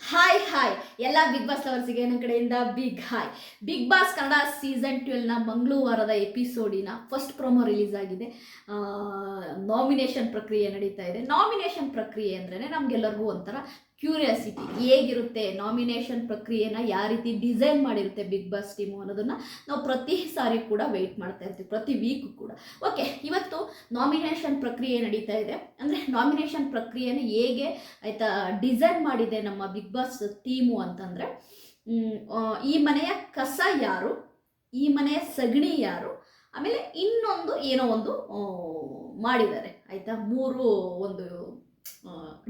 Hi hi ಎಲ್ಲ big boss ಲವರ್ಸಿಗೆ ನನ್ನ ಕಡೆಯಿಂದ big hi big boss Kannada season ಟ್ವೆಲ್ನ ಮಂಗಳವಾರದ ಎಪಿಸೋಡಿನ ಫಸ್ಟ್ ಪ್ರೊಮೋ ರಿಲೀಸ್ ಆಗಿದೆ. ನಾಮಿನೇಷನ್ ಪ್ರಕ್ರಿಯೆ ನಡೀತಾ ಇದೆ. ನಾಮಿನೇಷನ್ ಪ್ರಕ್ರಿಯೆ ಅಂದ್ರೆ ನಮಗೆಲ್ಲರಿಗೂ ಒಂಥರ ಕ್ಯೂರಿಯಾಸಿಟಿ ಹೇಗಿರುತ್ತೆ? ನಾಮಿನೇಷನ್ ಪ್ರಕ್ರಿಯೆನ ಯಾವ ರೀತಿ ಡಿಸೈನ್ ಮಾಡಿರುತ್ತೆ ಬಿಗ್ ಬಾಸ್ ಟೀಮು ಅನ್ನೋದನ್ನ ನಾವು ಪ್ರತಿ ಸಾರಿ ಕೂಡ ವೆಯ್ಟ್ ಮಾಡ್ತಾ ಇರ್ತೀವಿ, ಪ್ರತಿ ವೀಕ್ ಕೂಡ. ಓಕೆ ಇವತ್ತು ನಾಮಿನೇಷನ್ ಪ್ರಕ್ರಿಯೆ ನಡೀತಾ ಇದೆ. ಅಂದರೆ ನಾಮಿನೇಷನ್ ಪ್ರಕ್ರಿಯೆನ ಹೇಗೆ ಆಯಿತಾ ಡಿಸೈನ್ ಮಾಡಿದೆ ನಮ್ಮ ಬಿಗ್ ಬಾಸ್ ಟೀಮು ಅಂತಂದರೆ ಈ ಮನೆಯ ಕಸ ಯಾರು? ಈ ಮನೆಯ ಸಗಣಿ ಯಾರು? ಆಮೇಲೆ ಇನ್ನೊಂದು ಏನೋ ಒಂದು ಮಾಡಿದ್ದಾರೆ. ಆಯಿತಾ? ಮೂರು ಒಂದು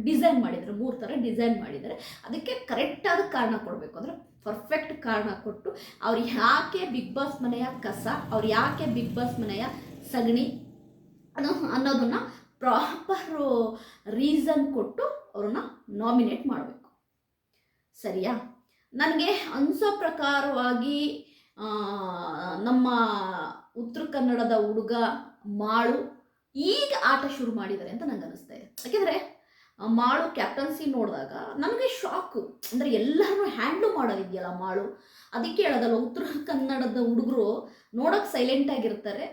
ಡಿಸೈನ್ ಮಾಡಿದ್ದಾರೆ ಮೂರು ಥರ ಡಿಸೈನ್ ಮಾಡಿದ್ದಾರೆ. ಅದಕ್ಕೆ ಕರೆಕ್ಟಾದ ಕಾರಣ ಕೊಡಬೇಕು. ಅಂದರೆ ಪರ್ಫೆಕ್ಟ್ ಕಾರಣ ಕೊಟ್ಟು ಅವ್ರು ಯಾಕೆ ಬಿಗ್ ಬಾಸ್ ಮನೆಯ ಕಸ, ಅವ್ರು ಯಾಕೆ ಬಿಗ್ ಬಾಸ್ ಮನೆಯ ಸಗಣಿ ಅನ್ನೋ, ಅನ್ನೋದನ್ನು ಪ್ರಾಪರ್ ರೀಸನ್ ಕೊಟ್ಟು ಅವ್ರನ್ನ ನಾಮಿನೇಟ್ ಮಾಡಬೇಕು. ಸರಿಯಾ? ನನಗೆ ಅನಿಸೋ ಪ್ರಕಾರವಾಗಿ ನಮ್ಮ ಉತ್ತರ ಕನ್ನಡದ ಹುಡುಗ ಮಾಳು ಈಗ ಆಟ ಶುರು ಮಾಡಿದ್ದಾರೆ ಅಂತ ನಂಗೆ ಅನಿಸ್ತಾ ಇದೆ. ಯಾಕೆಂದರೆ ಮಾಳು ಕ್ಯಾಪ್ಟನ್ಸಿ ನೋಡಿದಾಗ ನನಗೆ ಶಾಕು ಅಂದರೆ ಎಲ್ಲರೂ ಹ್ಯಾಂಡ್ಲು ಮಾಡೋದಿದೆಯಲ್ಲ ಮಾಳು? ಅದಕ್ಕೆ ಹೇಳೋದಲ್ಲ, ಉತ್ತರ ಕನ್ನಡದ ಹುಡುಗರು ನೋಡೋಕೆ ಸೈಲೆಂಟ್ ಆಗಿರ್ತಾರೆ.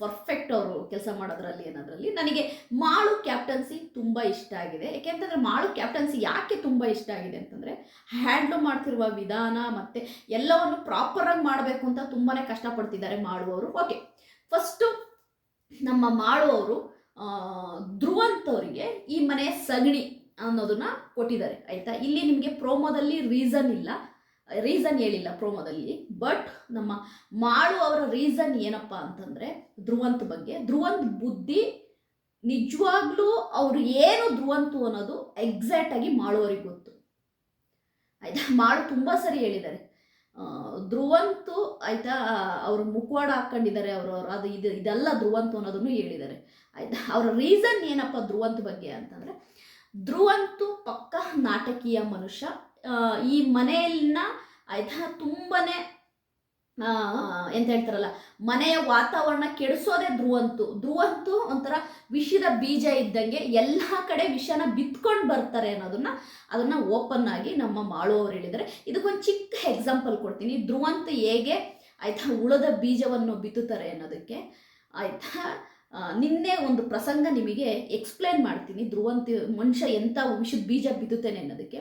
ಪರ್ಫೆಕ್ಟ್ ಅವರು ಕೆಲಸ ಮಾಡೋದ್ರಲ್ಲಿ ಏನಾದ್ರಲ್ಲಿ. ನನಗೆ ಮಾಳು ಕ್ಯಾಪ್ಟನ್ಸಿ ತುಂಬ ಇಷ್ಟ ಆಗಿದೆ. ಯಾಕೆಂತಂದರೆ ಮಾಳು ಕ್ಯಾಪ್ಟನ್ಸಿ ಯಾಕೆ ತುಂಬ ಇಷ್ಟ ಆಗಿದೆ ಅಂತಂದರೆ ಹ್ಯಾಂಡ್ಲ್ ಮಾಡ್ತಿರುವ ವಿಧಾನ ಮತ್ತು ಎಲ್ಲವನ್ನು ಪ್ರಾಪರಾಗಿ ಮಾಡಬೇಕು ಅಂತ ತುಂಬಾ ಕಷ್ಟಪಡ್ತಿದ್ದಾರೆ ಮಾಡುವವರು ಓಕೆ ಫಸ್ಟು ನಮ್ಮ ಮಾಳು ಧ್ರುವಂತ್ ಅವರಿಗೆ ಈ ಮನೆ ಸಗಣಿ ಅನ್ನೋದನ್ನ ಕೊಟ್ಟಿದ್ದಾರೆ, ಆಯಿತಾ? ಇಲ್ಲಿ ನಿಮಗೆ ಪ್ರೋಮೋದಲ್ಲಿ ರೀಸನ್ ಇಲ್ಲ. ರೀಸನ್ ಹೇಳಿಲ್ಲ ಪ್ರೋಮೋದಲ್ಲಿ. ಬಟ್ ನಮ್ಮ ಮಾಳು ಅವರ ರೀಸನ್ ಏನಪ್ಪ ಅಂತಂದರೆ, ಧ್ರುವಂತ್ ಬಗ್ಗೆ. ಧ್ರುವಂತ್ ಬುದ್ಧಿ ನಿಜವಾಗ್ಲೂ ಅವ್ರು ಏನು ಧ್ರುವಂತು ಅನ್ನೋದು ಎಕ್ಸಾಕ್ಟ್ ಆಗಿ ಮಾಳುವರಿಗೆ ಗೊತ್ತು. ಆಯ್ತಾ? ಮಾಳು ತುಂಬ ಸರಿ ಹೇಳಿದ್ದಾರೆ. ಧ್ರುವಂತು ಆಯ್ತಾ, ಅವರು ಮುಖವಾಡ ಹಾಕೊಂಡಿದ್ದಾರೆ ಅವರು ಅದು ಇದು, ಇದೆಲ್ಲ ಧ್ರುವಂತು ಅನ್ನೋದನ್ನು ಹೇಳಿದ್ದಾರೆ. ಆಯ್ತಾ? ಅವರ ರೀಸನ್ ಏನಪ್ಪ ಧ್ರುವಂತ ಬಗ್ಗೆ ಅಂತಂದರೆ, ಧ್ರುವಂತು ಪಕ್ಕ ನಾಟಕೀಯ ಮನುಷ್ಯ. ಈ ಮನೆಯಲ್ಲಿನ ಆಯ್ತಾ ತುಂಬನೇ ಎಂತ ಹೇಳ್ತಾರಲ್ಲ, ಮನೆಯ ವಾತಾವರಣ ಕೆಡಿಸೋದೇ ಧ್ರುವಂತು ಧ್ರುವಂತು ಒಂಥರ ವಿಷದ ಬೀಜ ಇದ್ದಂಗೆ ಎಲ್ಲ ಕಡೆ ವಿಷನ ಬಿತ್ಕೊಂಡು ಬರ್ತಾರೆ ಅನ್ನೋದನ್ನ ಅದನ್ನ ಓಪನ್ ಆಗಿ ನಮ್ಮ ಮಾಳುವವರು ಹೇಳಿದರೆ ಇದಕ್ಕೊಂದು ಚಿಕ್ಕ ಎಕ್ಸಾಂಪಲ್ ಕೊಡ್ತೀನಿ. ಧ್ರುವಂತು ಹೇಗೆ ಆಯ್ತಾ ಉಳದ ಬೀಜವನ್ನು ಬಿತ್ತುತ್ತಾರೆ ಅನ್ನೋದಕ್ಕೆ ಆಯ್ತಾ ನಿನ್ನೆ ಒಂದು ಪ್ರಸಂಗ ನಿಮಗೆ ಎಕ್ಸ್ಪ್ಲೇನ್ ಮಾಡ್ತೀನಿ. ಧ್ರುವಂತ ಮನುಷ್ಯ ಎಂಥ ವಿಷದ ಬೀಜ ಬಿತ್ತುತ್ತೇನೆ ಅನ್ನೋದಕ್ಕೆ.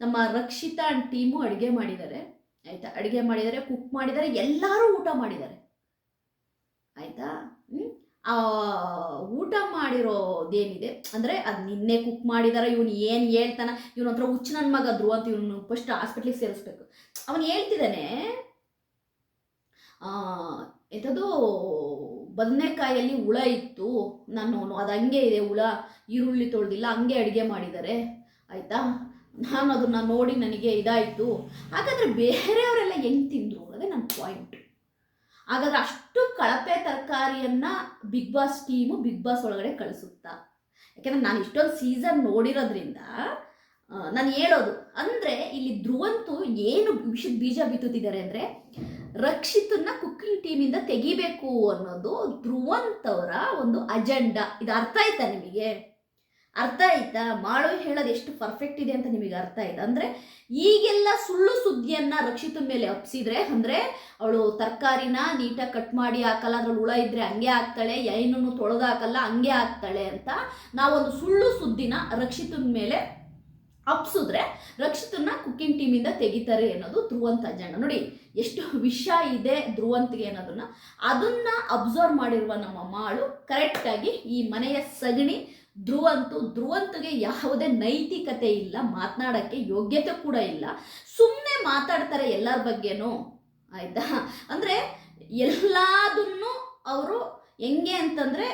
ನಮ್ಮ ರಕ್ಷಿತಾ ಟೀಮು ಅಡುಗೆ ಮಾಡಿದ್ದಾರೆ. ಆಯ್ತಾ? ಅಡುಗೆ ಮಾಡಿದ್ದಾರೆ ಕುಕ್ ಮಾಡಿದ್ದಾರೆ ಎಲ್ಲರೂ ಊಟ ಮಾಡಿದ್ದಾರೆ. ಆಯಿತಾ? ಆ, ಊಟ ಮಾಡಿರೋದೇನಿದೆ? ಅಂದರೆ ಅದು ನಿನ್ನೆ ಕುಕ್ ಮಾಡಿದಾರೆ, ಇವನು ಏನು ಹೇಳ್ತಾನ? ಇವನ ಹತ್ರ ಹುಚ್ಚು ನನ್ನ ಮಗ ಧ್ರುವ ಅಂತ ಇವನು ಫಸ್ಟ್ ಹಾಸ್ಪಿಟ್ಲಿಗೆ ಸೇರಿಸ್ಬೇಕು. ಅವನು ಹೇಳ್ತಿದ್ದಾನೆ ಎಂಥದ್ದು ಬದನೆಕಾಯಲ್ಲಿ ಹುಳ ಇತ್ತು. ನಾನು ಅದು ಹಂಗೆ ಇದೆ ಹುಳ. ಈರುಳ್ಳಿ ತೊಳೆದಿಲ್ಲ, ಹಂಗೆ ಅಡುಗೆ ಮಾಡಿದ್ದಾರೆ. ಆಯಿತಾ? ನಾನು ಅದನ್ನ ನೋಡಿ ನನಗೆ ಇದಾಯಿತು. ಹಾಗಾದರೆ ಬೇರೆಯವರೆಲ್ಲ ಹೆಂಗೆ ತಿಂದರು ಅದೇ ನನ್ನ ಪಾಯಿಂಟ್ ಹಾಗಾದ್ರೆ ಅಷ್ಟು ಕಳಪೆ ತರಕಾರಿಯನ್ನು big boss team big boss ಒಳಗಡೆ ಕಳಿಸುತ್ತಾ? ಯಾಕೆಂದ್ರೆ ನಾನು ಇಷ್ಟೊಂದು ಸೀಸನ್ ನೋಡಿರೋದ್ರಿಂದ ನಾನು ಹೇಳೋದು, ಅಂದರೆ ಇಲ್ಲಿ ಧ್ರುವಂತು ಏನು ವಿಷದ ಬೀಜ ಬಿತ್ತುತ್ತಿದ್ದಾರೆ ಅಂದರೆ ರಕ್ಷಿತನ್ನ ಕುಕ್ಕಿಂಗ್ ಟೀಮಿಂದ ತೆಗಿಬೇಕು ಅನ್ನೋದು ಧ್ರುವಂತ್ ಅವರ ಒಂದು ಅಜೆಂಡಾ ಇದು ಅರ್ಥ ಆಯ್ತಾ ನಿಮಗೆ? ಅರ್ಥ ಆಯ್ತಾ? ಮಾಳು ಹೇಳೋದು ಎಷ್ಟು ಪರ್ಫೆಕ್ಟ್ ಇದೆ ಅಂತ ನಿಮಗೆ ಅರ್ಥ ಆಯ್ತಾ? ಅಂದರೆ ಈಗೆಲ್ಲ ಸುಳ್ಳು ಸುದ್ದಿಯನ್ನ ರಕ್ಷಿತ ಮೇಲೆ ಹಬ್ಸಿದ್ರೆ ಅಂದರೆ ಅವಳು ತರಕಾರಿನ ನೀಟಾಗಿ ಕಟ್ ಮಾಡಿ ಹಾಕಲ್ಲ, ಅದ್ರಲ್ಲಿ ಹುಳ ಇದ್ರೆ ಹಂಗೆ ಹಾಕ್ತಾಳೆ ಏನನ್ನು ತೊಳೆದು ಹಾಕಲ್ಲ, ಹಂಗೆ ಹಾಕ್ತಾಳೆ ಅಂತ ನಾವೊಂದು ಸುಳ್ಳು ಸುದ್ದಿನ ರಕ್ಷಿತನ ಮೇಲೆ ಹಬ್ಸಿದ್ರೆ ರಕ್ಷಿತನ ಕುಕ್ಕಿಂಗ್ ಟೀಮಿಂದ ತೆಗಿತಾರೆ ಅನ್ನೋದು ಧ್ರುವಂತ ಜನ ನೋಡಿ, ಎಷ್ಟು ವಿಷ ಇದೆ ಧ್ರುವಂತಿಗೆ ಅನ್ನೋದನ್ನ, ಅದನ್ನ ಅಬ್ಸರ್ವ್ ಮಾಡಿರುವ ನಮ್ಮ ಮಾಳು ಕರೆಕ್ಟಾಗಿ ಈ ಮನೆಯ ಸಗಣಿ ಧ್ರುವಂತು ಧ್ರುವಂತಗೆ ಯಾವುದೇ ನೈತಿಕತೆ ಇಲ್ಲ, ಮಾತನಾಡೋಕ್ಕೆ ಯೋಗ್ಯತೆ ಕೂಡ ಇಲ್ಲ. ಸುಮ್ಮನೆ ಮಾತಾಡ್ತಾರೆ ಎಲ್ಲರ ಬಗ್ಗೆನೂ, ಆಯಿತಾ? ಅಂದರೆ ಎಲ್ಲದನ್ನು ಅವರು ಹೆಂಗೆ ಅಂತಂದರೆ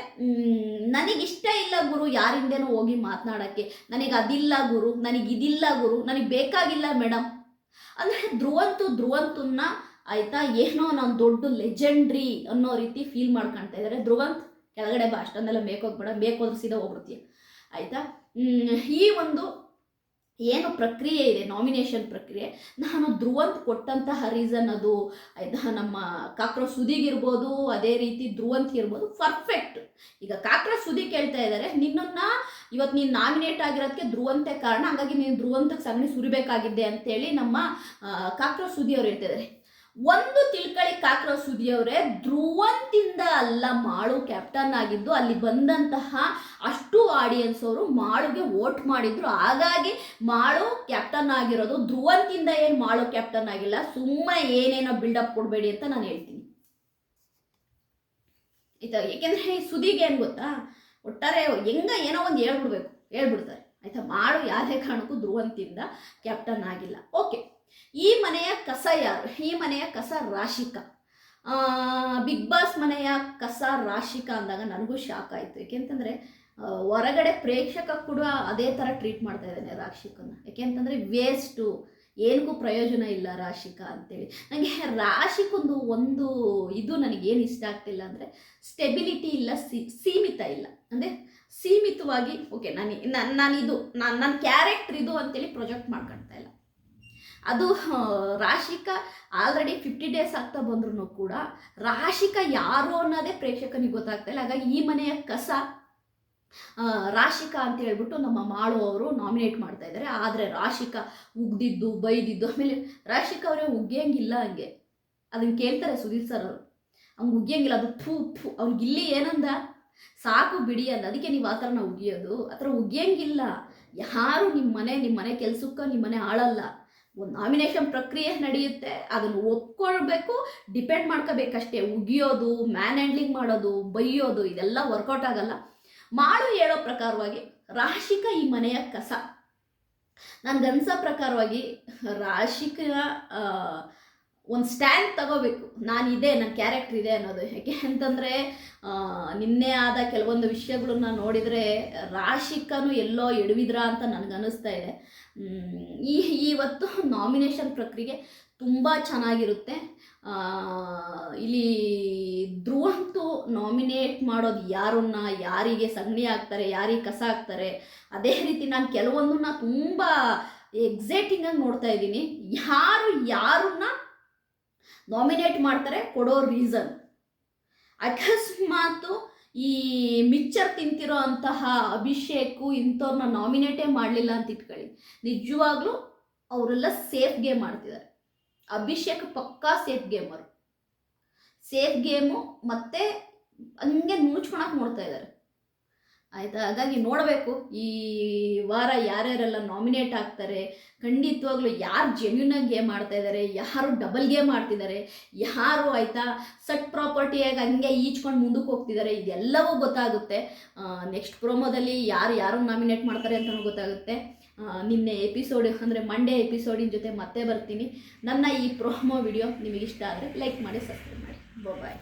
ನನಗಿಷ್ಟ ಇಲ್ಲ ಗುರು ಯಾರಿಂದೇನೋ ಹೋಗಿ ಮಾತನಾಡೋಕ್ಕೆ. ನನಗೆ ಅದಿಲ್ಲ ಗುರು, ನನಗೆ ಇದಿಲ್ಲ ಗುರು, ನನಗೆ ಬೇಕಾಗಿಲ್ಲ ಮೇಡಮ್ ಅಂದರೆ ಧ್ರುವಂತು ಧ್ರುವಂತನ್ನ, ಆಯಿತಾ, ಏನೋ ನಾನು ದೊಡ್ಡ ಲೆಜೆಂಡ್ರಿ ಅನ್ನೋ ರೀತಿ ಫೀಲ್ ಮಾಡ್ಕೊಳ್ತಾ ಇದ್ದಾರೆ ಧ್ರುವಂತ್ ಕೆಳಗಡೆ ಬಾ, ಅಷ್ಟೊಂದೆಲ್ಲ ಮೇಕೋಗ್ಬೇಡ ಬೇಕು ಹೋದ್ರೆ ಸೀದಾ ಹೋಗ್ಬಿಡ್ತೀಯ. ಆಯಿತಾ? ಈ ಒಂದು ಏನು ಪ್ರಕ್ರಿಯೆ ಇದೆ ನಾಮಿನೇಷನ್ ಪ್ರಕ್ರಿಯೆ, ನಾನು ಧ್ರುವಂತ್ ಕೊಟ್ಟಂತಹ ರೀಸನ್ ಅದು, ಆಯ್ತಾ? ನಮ್ಮ ಕಾಕ್ರೋಚ್ ಸುದಿಗಿರ್ಬೋದು ಅದೇ ರೀತಿ ಧ್ರುವಂತ್ ಇರ್ಬೋದು ಪರ್ಫೆಕ್ಟ್ ಈಗ ಕಾಕ್ರೋಚ್ ಸುದಿ ಕೇಳ್ತಾ ಇದ್ದಾರೆ ನಿನ್ನನ್ನು ಇವತ್ತು ನೀನು ನಾಮಿನೇಟ್ ಆಗಿರೋದಕ್ಕೆ ಧ್ರುವಂತೆ ಕಾರಣ, ಹಾಗಾಗಿ ನೀನು ಧ್ರುವಂತಕ್ಕೆ ಸಗಣಿ ಸುರಿಬೇಕಾಗಿದೆ ಅಂತೇಳಿ ನಮ್ಮ ಕಾಕ್ರೋಚ್ ಸುದಿ ಅವ್ರು ಹೇಳ್ತಿದ್ದಾರೆ ಒಂದು ತಿಳ್ಕಳಿ ಕಾಕ್ರೋ ಸುದಿಯವರೇ, ಧ್ರುವಂತಿಂದ ಅಲ್ಲ ಮಾಳು ಕ್ಯಾಪ್ಟನ್ ಆಗಿದ್ದು, ಅಲ್ಲಿ ಬಂದಂತಹ ಅಷ್ಟು ಆಡಿಯನ್ಸ್ ಅವರು ಮಾಳುಗೆ ವೋಟ್ ಮಾಡಿದ್ರು. ಹಾಗಾಗಿ ಮಾಳು ಕ್ಯಾಪ್ಟನ್ ಆಗಿರೋದು, ಧ್ರುವಂತಿಂದ ಏನು ಮಾಳು ಕ್ಯಾಪ್ಟನ್ ಆಗಿಲ್ಲ ಸುಮ್ಮನೆ ಏನೇನೋ ಬಿಲ್ಡಪ್ ಕೊಡಬೇಡಿ ಅಂತ ನಾನು ಹೇಳ್ತೀನಿ. ಆಯ್ತಾ? ಏಕೆಂದ್ರೆ ಸುದಿಗೆ ಏನು ಗೊತ್ತಾ? ಒಟ್ಟಾರೆ ಹೆಂಗ ಏನೋ ಒಂದು ಹೇಳ್ಬಿಡ್ಬೇಕು, ಹೇಳ್ಬಿಡ್ತಾರೆ. ಆಯ್ತಾ? ಮಾಡು ಯಾವುದೇ ಕಾರಣಕ್ಕೂ ಧ್ರುವಂತಿಂದ ಕ್ಯಾಪ್ಟನ್ ಆಗಿಲ್ಲ. ಓಕೆ ಈ ಮನೆಯ ಕಸ ಯಾರು? ಈ ಮನೆಯ ಕಸ ರಾಶಿಕಾ. ಬಿಗ್ ಬಾಸ್ ಮನೆಯ ಕಸ ರಾಶಿಕಾ ಅಂದಾಗ ನನಗೂ ಶಾಕ್ ಆಯಿತು. ಏಕೆಂತಂದರೆ ಹೊರಗಡೆ ಪ್ರೇಕ್ಷಕ ಕೂಡ ಅದೇ ಥರ ಟ್ರೀಟ್ ಮಾಡ್ತಾ ಇದ್ದಾನೆ ರಾಶಿಕನ್ನ ಯಾಕೆಂತಂದರೆ ವೇಸ್ಟು ಏನಕ್ಕೂ ಪ್ರಯೋಜನ ಇಲ್ಲ ರಾಶಿಕಾ ಅಂತೇಳಿ. ನನಗೆ ರಾಶಿಕೊಂದು ಒಂದು ಇದು ನನಗೇನು ಇಷ್ಟ ಆಗ್ತಿಲ್ಲ ಅಂದರೆ ಸ್ಟೆಬಿಲಿಟಿ ಇಲ್ಲ ಸೀಮಿತ ಇಲ್ಲ. ಅಂದರೆ, ಸೀಮಿತವಾಗಿ ಓಕೆ ನಾನು ನಾನು ಇದು ನಾನು ನನ್ನ ಕ್ಯಾರೆಕ್ಟ್ರ್ ಇದು ಅಂತೇಳಿ ಪ್ರೊಜೆಕ್ಟ್ ಮಾಡ್ಕೊಳ್ತಾ ಇಲ್ಲ. ಅದು ರಾಶಿಕ ಆಲ್ರೆಡಿ ಫಿಫ್ಟಿ ಡೇಸ್ ಆಗ್ತಾ ಬಂದ್ರು ಕೂಡ ರಾಶಿಕಾ ಯಾರು ಅನ್ನೋದೇ ಪ್ರೇಕ್ಷಕನಿಗೆ ಗೊತ್ತಾಗ್ತಾ ಇಲ್ಲ. ಹಾಗಾಗಿ ಈ ಮನೆಯ ಕಸ ರಾಶಿಕಾ ಅಂತ ಹೇಳ್ಬಿಟ್ಟು ನಮ್ಮ ಮಾಳು ಅವರು ನಾಮಿನೇಟ್ ಮಾಡ್ತಾ ಇದ್ದಾರೆ. ಆದರೆ ರಾಶಿಕಾ ಉಗ್ದಿದ್ದು, ಬೈದಿದ್ದು, ಆಮೇಲೆ ರಾಶಿಕಾ ಅವರೇ ಉಗ್ಗಿಯಂಗಿಲ್ಲ ಹಂಗೆ. ಅದನ್ನ ಕೇಳ್ತಾರೆ ಸುಧೀರ್ ಸರ್ ಅವರು. ಅವ್ನು ಉಗ್ಗಿಯಂಗಿಲ್ಲ ಅದು ಫೂ ಫೂ, ಅವ್ನಿಗೆ ಇಲ್ಲಿ ಏನಂದ? ಸಾಕು ಬಿಡಿ ಅಂದ. ಅದಕ್ಕೆ ನೀವು ಆ ಥರ ನಾವು ಉಗಿಯೋದು ಆ ಥರ ಉಗಿಯಂಗಿಲ್ಲ ಯಾರು ನಿಮ್ಮ ಮನೆ ನಿಮ್ಮ ಮನೆ ಕೆಲಸಕ್ಕೆ ನಿಮ್ಮ ಮನೆ ಆಳಲ್ಲ. ಒಂದು ನಾಮಿನೇಷನ್ ಪ್ರಕ್ರಿಯೆ ನಡೆಯುತ್ತೆ, ಅದನ್ನು ಒಪ್ಕೊಳ್ಬೇಕು ಡಿಪೆಂಡ್ ಮಾಡ್ಕೋಬೇಕಷ್ಟೇ. ಉಗಿಯೋದು ಮ್ಯಾನ್ ಹ್ಯಾಂಡ್ಲಿಂಗ್ ಮಾಡೋದು, ಬೈಯೋದು, ಇದೆಲ್ಲ ವರ್ಕೌಟ್ ಆಗಲ್ಲ. ಮಾಡು ಹೇಳೋ ಪ್ರಕಾರವಾಗಿ ರಾಶಿಕ ಈ ಮನೆಯ ಕಸ. ನನ್ಗನ್ಸೋ ಪ್ರಕಾರವಾಗಿ ರಾಶಿಕಾ ಒಂದು ಸ್ಟ್ಯಾಂಡ್ ತಗೋಬೇಕು. ನಾನು ಇದೆ ನನ್ನ ಕ್ಯಾರೆಕ್ಟರ್ ಇದೆ ಅನ್ನೋದು. ಯಾಕೆ ಅಂತಂದರೆ ನಿನ್ನೆ ಆದ ಕೆಲವೊಂದು ವಿಷಯಗಳನ್ನ ನೋಡಿದರೆ ರಾಶಿಕನು ಎಲ್ಲೋ ಎಡವಿದ್ರ ಅಂತ ನನಗನ್ನಿಸ್ತಾ ಇದೆ. ಈ ಇವತ್ತು ನಾಮಿನೇಷನ್ ಪ್ರಕ್ರಿಯೆ ತುಂಬ ಚೆನ್ನಾಗಿರುತ್ತೆ. ಇಲ್ಲಿ ಧ್ರುವಂತು ನಾಮಿನೇಟ್ ಮಾಡೋದು ಯಾರನ್ನ, ಯಾರಿಗೆ ಸಗಣಿ ಹಾಕ್ತಾರೆ, ಯಾರಿಗೆ ಕಸ ಹಾಕ್ತಾರೆ, ಅದೇ ರೀತಿ ನಾನು ಕೆಲವೊಂದನ್ನ ತುಂಬ ಎಕ್ಸೈಟಿಂಗಾಗಿ ನೋಡ್ತಾ ಇದ್ದೀನಿ. ಯಾರು, ಯಾರನ್ನ ನಾಮಿನೇಟ್ ಮಾಡ್ತಾರೆ, ಕೊಡೋ ರೀಸನ್ ಅಕಸ್ಮಾತು ಈ ಮಿಕ್ಚರ್ ತಿಂತಿರೋ ಅಂತಹ ಅಭಿಷೇಕು ಇಂಥವ್ರನ್ನ ನಾಮಿನೇಟೇ ಮಾಡಲಿಲ್ಲ ಅಂತ ಇಟ್ಕೊಳ್ಳಿ. ನಿಜವಾಗ್ಲೂ ಅವರೆಲ್ಲ ಸೇಫ್ ಗೇಮ್ ಆಡ್ತಿದ್ದಾರೆ. ಅಭಿಷೇಕ್ ಪಕ್ಕಾ ಸೇಫ್ ಗೇಮರು ಸೇಫ್ ಗೇಮು ಮತ್ತೆ ಹಂಗೆ ಮುಚ್ಕೊಳಕ್ಕೆ ನೋಡ್ತಾ ಇದ್ದಾರೆ. ಆಯ್ತಾ? ಹಾಗಾಗಿ ನೋಡಬೇಕು. ಈ ವಾರ ಯಾರ್ಯಾರೆಲ್ಲ ನಾಮಿನೇಟ್ ಆಗ್ತಾರೆ, ಖಂಡಿತವಾಗ್ಲೂ ಯಾರು ಜೆನ್ಯೂನಾಗಿ ಗೇಮ್ ಆಡ್ತಾ ಇದ್ದಾರೆ ಯಾರು ಡಬಲ್ ಗೇಮ್ ಆಡ್ತಿದ್ದಾರೆ ಯಾರು ಆಯಿತಾ ಸಟ್ ಪ್ರಾಪರ್ಟಿಯಾಗಿ ಹಂಗೆ ಈಚ್ಕೊಂಡು ಮುಂದಕ್ಕೆ ಹೋಗ್ತಿದ್ದಾರೆ ಇದೆಲ್ಲವೂ ಗೊತ್ತಾಗುತ್ತೆ. ನೆಕ್ಸ್ಟ್ ಪ್ರೊಮೋದಲ್ಲಿ ಯಾರು ಯಾರು ನಾಮಿನೇಟ್ ಮಾಡ್ತಾರೆ ಅಂತಲೂ ಗೊತ್ತಾಗುತ್ತೆ. ನಿನ್ನೆ ಎಪಿಸೋಡ್ ಅಂದರೆ ಮಂಡೇ ಎಪಿಸೋಡಿನ ಜೊತೆ ಮತ್ತೆ ಬರ್ತೀನಿ. ನನ್ನ ಈ ಪ್ರೊಮೋ ವಿಡಿಯೋ ನಿಮಗಿಷ್ಟ ಆದರೆ ಲೈಕ್ ಮಾಡಿ ಸಬ್ಸ್ಕ್ರೈಬ್ ಮಾಡಿ. ಬಾಯ್